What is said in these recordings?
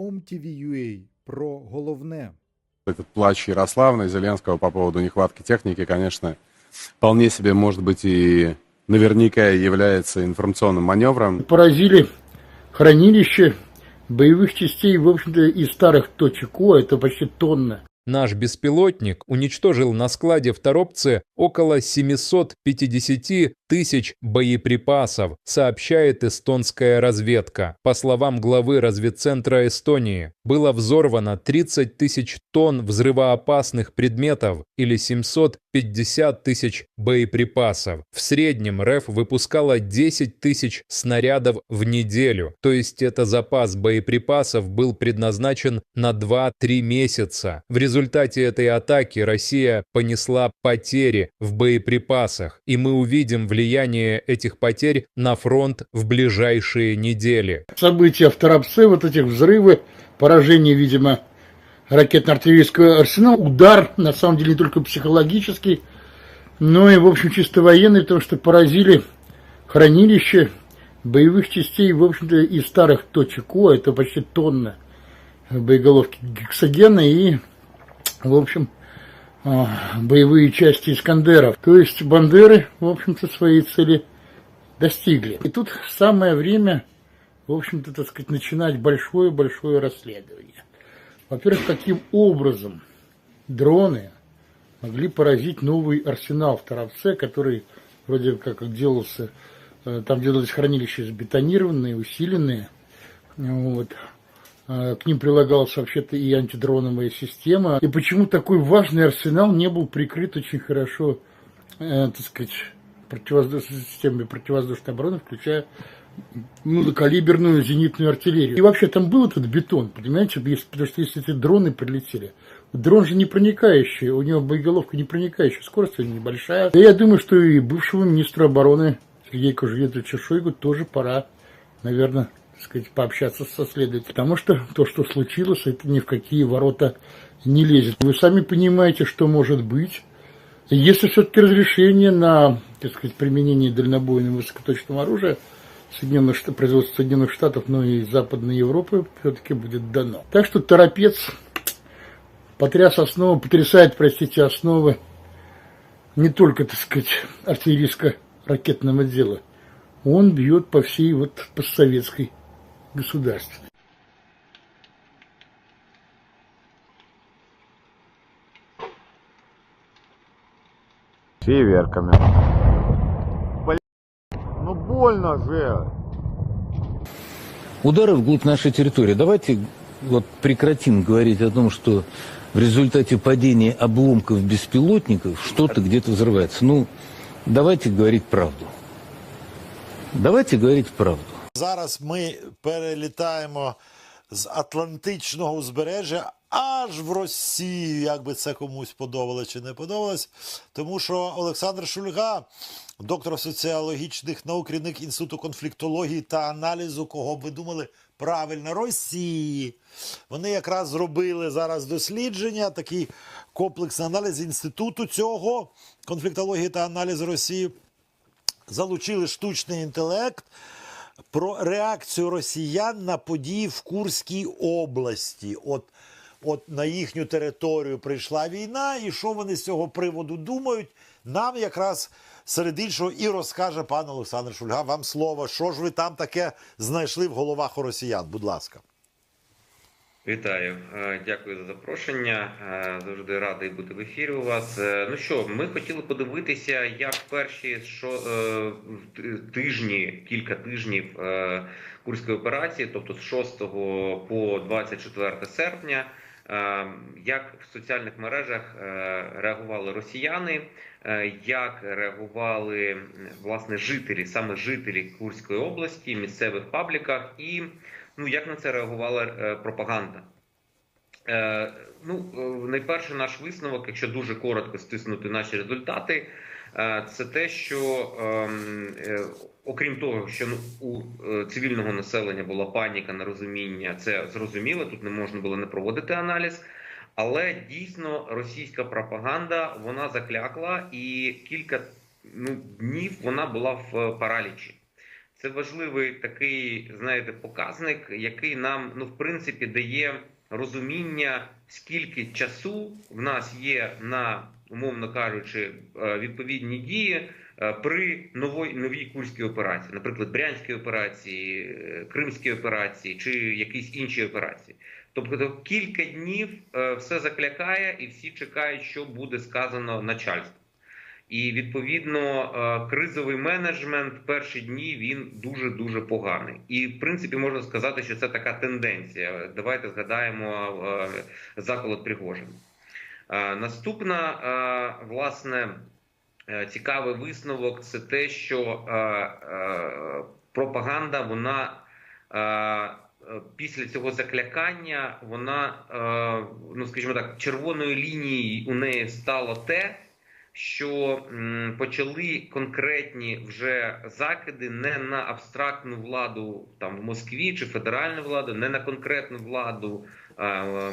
OMTV.ua про головне. Этот плач Ярославна и Зеленского по поводу нехватки техники, конечно, вполне себе может быть и наверняка является информационным маневром. поразили хранилище боевых частей, в общем-то, из старых точек О, это почти тонна. Наш беспилотник уничтожил на складе в Торопце около 750 тысяч боеприпасов, сообщает эстонская разведка. По словам главы разведцентра Эстонии, было взорвано 30 тысяч тонн взрывоопасных предметов или 750 тысяч боеприпасов. В среднем РФ выпускала 10 тысяч снарядов в неделю, то есть это запас боеприпасов был предназначен на 2-3 месяца. В результате этой атаки Россия понесла потери в боеприпасах, и мы увидим влияние этих потерь на фронт в ближайшие недели. События в Торопце, вот этих взрывы, поражение, видимо, ракетно-артиллерийского арсенала, удар, на самом деле, не только психологический, но и, в общем, чисто военный, потому что поразили хранилище боевых частей, в общем-то, из старых точек О, это почти тонна боеголовки гексогена и, в общем, а, боевые части Искандеров. То есть Бандеры, в общем-то, своей цели достигли. И тут самое время, в общем-то, так сказать, начинать большое-большое расследование. Во-первых, каким образом дроны могли поразить новый арсенал в Торопце, который вроде как делался, э, там делались хранилища сбетонированные, усиленные, вот. А, К ним прилагалась вообще-то и антидроновая система. И почему такой важный арсенал не был прикрыт очень хорошо, э, так сказать, противовоздушной системой противовоздушной обороны, включая многокалиберную зенитную артиллерию. И вообще там был этот бетон, понимаете, потому что если эти дроны прилетели, дрон же не проникающий, у него боеголовка не проникающая, скорость небольшая. И я думаю, что и бывшему министру обороны Сергею Кожеведовичу Шойгу тоже пора, наверное, сказать, пообщаться со следователем. Потому что то, что случилось, это ни в какие ворота не лезет. Вы сами понимаете, что может быть. Если все-таки разрешение на, так сказать, применение дальнобойного высокоточного оружия Соединенных Штатов, Соединенных Штатов, но и Западной Европы все-таки будет дано. Так что торопец потряс основы, потрясает, простите, основы не только, так сказать, артиллерийско-ракетного дела. Он бьет по всей вот постсоветской государстве. Фейерверками. Блин, ну больно же. удары вглубь нашей территории. Давайте вот прекратим говорить о том, что в результате падения обломков беспилотников что-то где-то взрывается. Ну, давайте говорить правду. Давайте говорить правду. Зараз ми перелітаємо з Атлантичного узбережжя аж в Росію, як би це комусь подобалось чи не подобалось. Тому що Олександр Шульга, доктор соціологічних наук, керівник Інституту конфліктології та аналізу, кого б ви думали, правильно, Росії. Вони якраз зробили зараз дослідження, такий комплексний аналіз інституту цього конфліктології та аналізу Росії залучили штучний інтелект про реакцію росіян на події в Курській області. От, от на їхню територію прийшла війна, і що вони з цього приводу думають, нам якраз серед іншого і розкаже пан Олександр Шульга. Вам слово, що ж ви там таке знайшли в головах у росіян? Будь ласка. Вітаю, Е, дякую за запрошення. Е, Завжди радий бути в ефірі у вас. Е, Ну що, ми хотіли подивитися, як перші що, тижні, кілька тижнів курської операції, тобто з 6 по 24 серпня, як в соціальних мережах реагували росіяни, як реагували власне жителі, саме жителі Курської області, місцевих пабліках і ну як на це реагувала е, пропаганда. Е, ну, е, найперше наш висновок, якщо дуже коротко стиснути наші результати, е, це те, що ем, е, окрім того, що ну, у е, цивільного населення була паніка, нерозуміння, це зрозуміло, тут не можна було не проводити аналіз. Але дійсно російська пропаганда вона заклякла, і кілька ну, днів вона була в паралічі. Це важливий такий, знаєте, показник, який нам, ну, в принципі, дає розуміння, скільки часу в нас є на, умовно кажучи, е, відповідні дії е, при новій, новій курській операції, наприклад, Брянській операції, е, Кримській операції чи якісь інші операції. Тобто кілька днів все заклякає, і всі чекають, що буде сказано начальству. І відповідно е, кризовий менеджмент перші дні він дуже дуже поганий. І в принципі можна сказати, що це така тенденція. Давайте згадаємо е, заколот Пригожин. Е, Наступна власне цікавий висновок це те, що пропаганда вона. Після цього заклякання вона, ну скажімо так, червоною лінією у неї стало те, що почали конкретні вже закиди не на абстрактну владу там в Москві чи федеральну владу, не на конкретну владу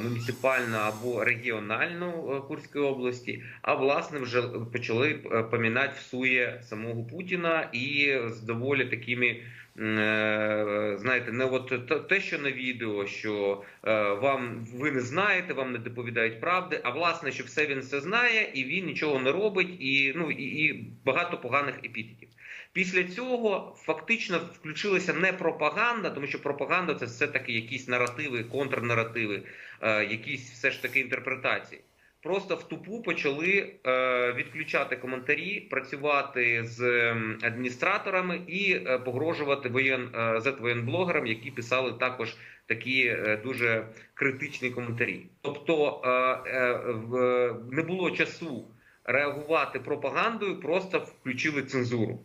муніципальну або регіональну е, Курської області, а власне вже почали е, помінати в сує самого Путіна і з доволі такими. М, е, Знаєте, не от те- що на відео, що е, вам ви не знаєте, вам не доповідають правди, а власне, що все він все знає, і він нічого не робить, і ну і, і багато поганих епітетів. Після цього фактично включилася не пропаганда, тому що пропаганда це все таки якісь наративи, контрнаративи, е, якісь все ж таки інтерпретації. Просто в тупу почали е, відключати коментарі, працювати з ем, адміністраторами і е, погрожувати воєн е, зет-воєнблогерам, які писали також такі е, дуже критичні коментарі. Тобто е, е, не було часу реагувати пропагандою, просто включили цензуру.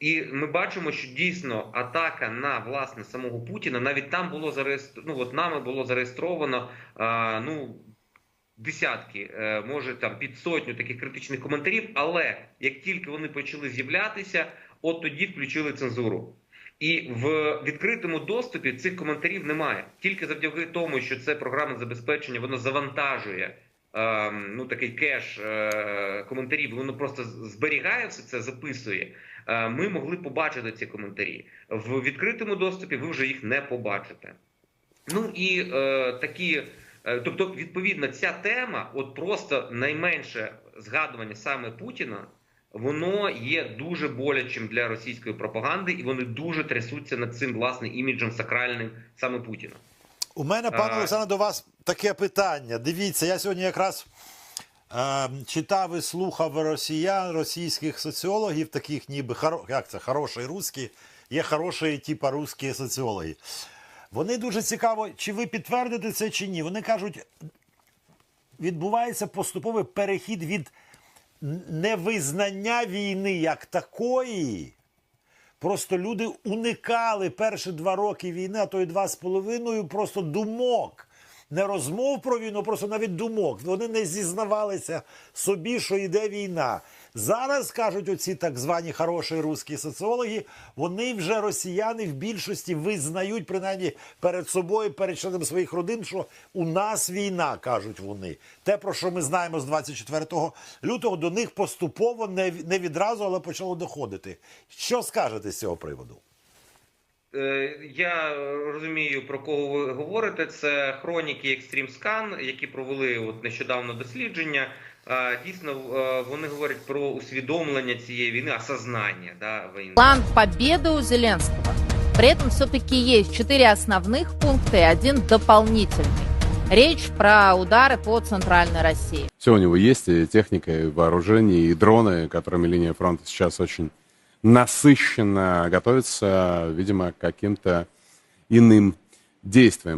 І ми бачимо, що дійсно атака на власне самого Путіна навіть там було зареєстровано, ну от нами було зареєстровано а, ну десятки, е, може там під сотню таких критичних коментарів. Але як тільки вони почали з'являтися, от тоді включили цензуру. І в відкритому доступі цих коментарів немає. Тільки завдяки тому, що це програмне забезпечення, воно завантажує е, ну такий кеш е, коментарів, воно просто зберігає все це, записує. Е, ми могли побачити ці коментарі. В відкритому доступі ви вже їх не побачите. Ну і е, такі, тобто, відповідно, ця тема, от просто найменше згадування саме Путіна, воно є дуже болячим для російської пропаганди, і вони дуже трясуться над цим власне іміджем сакральним саме Путіна. У мене, пане Олександре, до вас таке питання. Дивіться, я сьогодні якраз е, читав і слухав росіян, російських соціологів, таких ніби як це, хороші русські, є хороші, типа русські соціологи. Вони дуже цікаво, чи ви підтвердите це чи ні. Вони кажуть, відбувається поступовий перехід від невизнання війни як такої. Просто люди уникали перші два роки війни, а то й два з половиною, просто думок. Не розмов про війну, просто навіть думок. Вони не зізнавалися собі, що йде війна. Зараз кажуть оці так звані хороші русські соціологи, вони вже росіяни в більшості визнають, принаймні перед собою, перед членами своїх родин, що у нас війна, кажуть вони. Те, про що ми знаємо з 24 лютого, до них поступово не, відразу, але почало доходити. Що скажете з цього приводу? Е, Я розумію, про кого ви говорите. Це хроніки Extreme Scan, які провели от нещодавно дослідження. Е, Дійсно, е, вони говорять про усвідомлення цієї війни, осознання да, війни. План победы у Зеленского. При этом все-таки есть четыре основных пункта и один дополнительный. Речь про удары по центральной России. Все у него есть, и техника, и вооружение, и дроны, которыми линия фронта сейчас очень насыщенно готовится, видимо, к каким-то иным действиям.